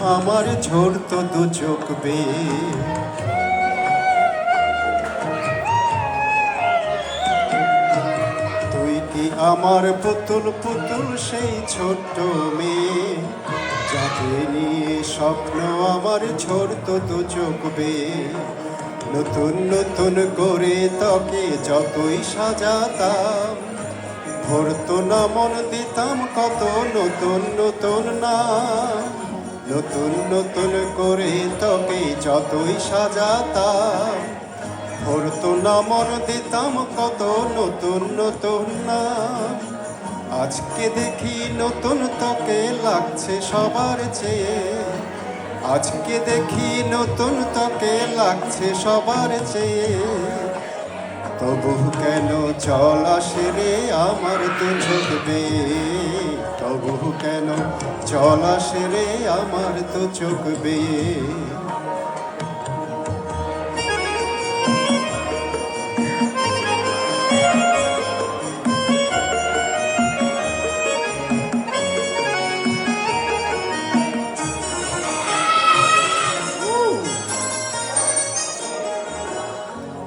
আমার ঝোর তো দু চোখ তুই কি আমার পুতুল পুতুল সেই ছোট্ট মেয়ে? যাকে নিয়ে স্বপ্ন আমার ঝরত দু চোখ নতুন নতুন করে তোকে যতই সাজাতাম ভরতো না মন দিতাম কত নতুন নতুন না নতুন নতুন করে তোকে যতই সাজাতাম ভরতো না দিতাম কত নতুন নতুন না। আজকে দেখি নতুন তোকে লাগছে সবার চেয়ে। আজকে দেখি নতুন তোকে লাগছে সবার চেয়ে। তবু কেন চল আসে রে আমার তো চোখবে তবু কেন চল আসে রে আমার তো চোখবে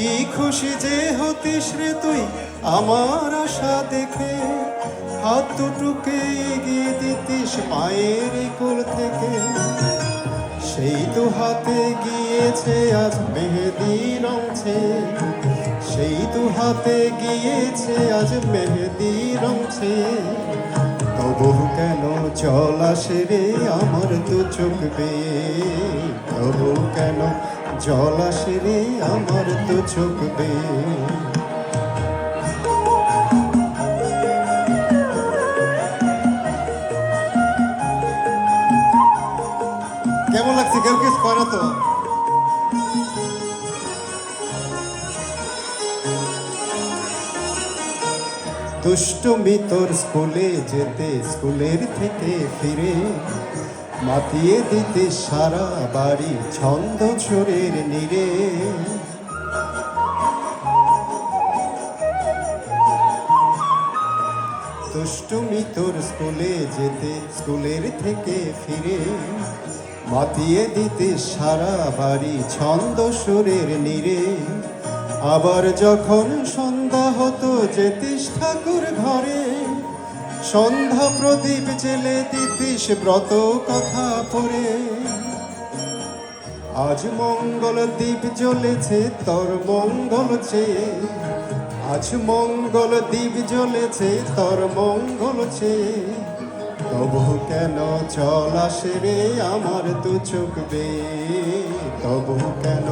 কি খুশি যে হতিস রে তুই আমার আশা দেখে? হাত দুটুকে এগিয়ে দিতিস মায়ের কোল থেকে। সেই তো হাতে গিয়েছে আজ মেহেদি রংছে সেই তো হাতে গিয়েছে আজ মেহেদি রংছে তবু কেন জল আসে রে আমার দু চোখ বেয়ে? তবু কেন জল আসে আমার দু চোখ কেমন লাগছে? কেউ কিছু করো তো? দুষ্টমি তোর স্কুলে যেতে, স্কুলের থেকে ফিরে। মাতিয়ে দিতে সারা বাড়ি ছন্দ ছোরের নিরে। দুষ্টমি তোর স্কুলে যেতে, স্কুলের থেকে ফিরে। মাতিয়ে দিতে সারা বাড়ি ছন্দ সুরের নিরে। আবার যখন সন্ধ্যা হতো, যেতিস ঠাকুর ঘরে সন্ধ্যা প্রদীপ জেলে দিতিস ব্রত কথা পড়ে। আজ মঙ্গল দ্বীপ জ্বলেছে, তোর মঙ্গল চেয়ে। আজ মঙ্গল দ্বীপ জ্বলেছে, তোর মঙ্গল চেয়ে। তবু কেন চল আসে রে আমার দু চোখ বেয়ে? তবু কেন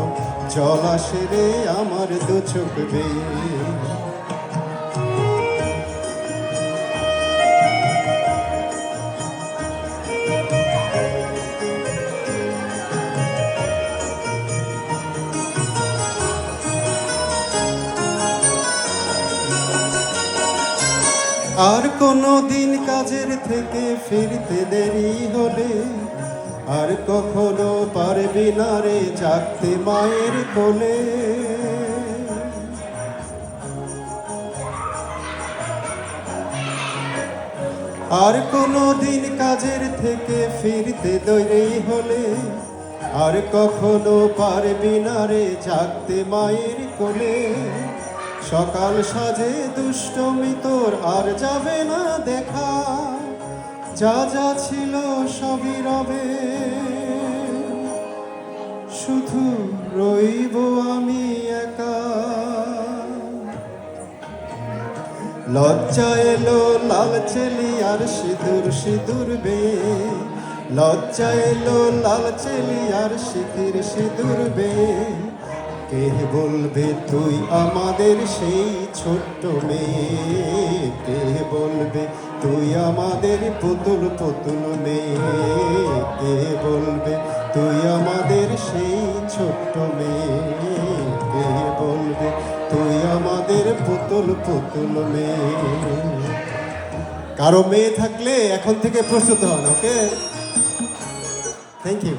চল আসে রে আমার দু চোখ বেয়ে? আর কোনো দিন কাজের থেকে ফিরতে দেরি হলে আর কখনো পারবি না রে চাকতে মায়ের কোলে। আর কোনো দিন কাজের থেকে ফিরতে দেরি হলে আর কখনো পারবি না রে চাকতে মায়ের কোলে। সকাল সাজে দুষ্টমি তোর আর যাবে না দেখা। যা যা ছিল সবই রবে। শুধু রইব আমি একা। লজ্জা এলো লাল চেলি আর সিঁদুর সিঁদুর বে লজ্জা এলো লাল চেলি আর সিঁথির সিঁদুর বে কে বলবে তুই আমাদের সেই ছোট্ট মেয়ে? কে বলবে তুই আমাদের পুতুল পুতুল মেয়ে? কে বলবে তুই আমাদের সেই ছোট্ট মেয়ে? কে বলবে তুই আমাদের পুতুল পুতুল মেয়ে? কারও মেয়ে থাকলে এখন থেকে প্রস্তুত হন, ওকে? Thank you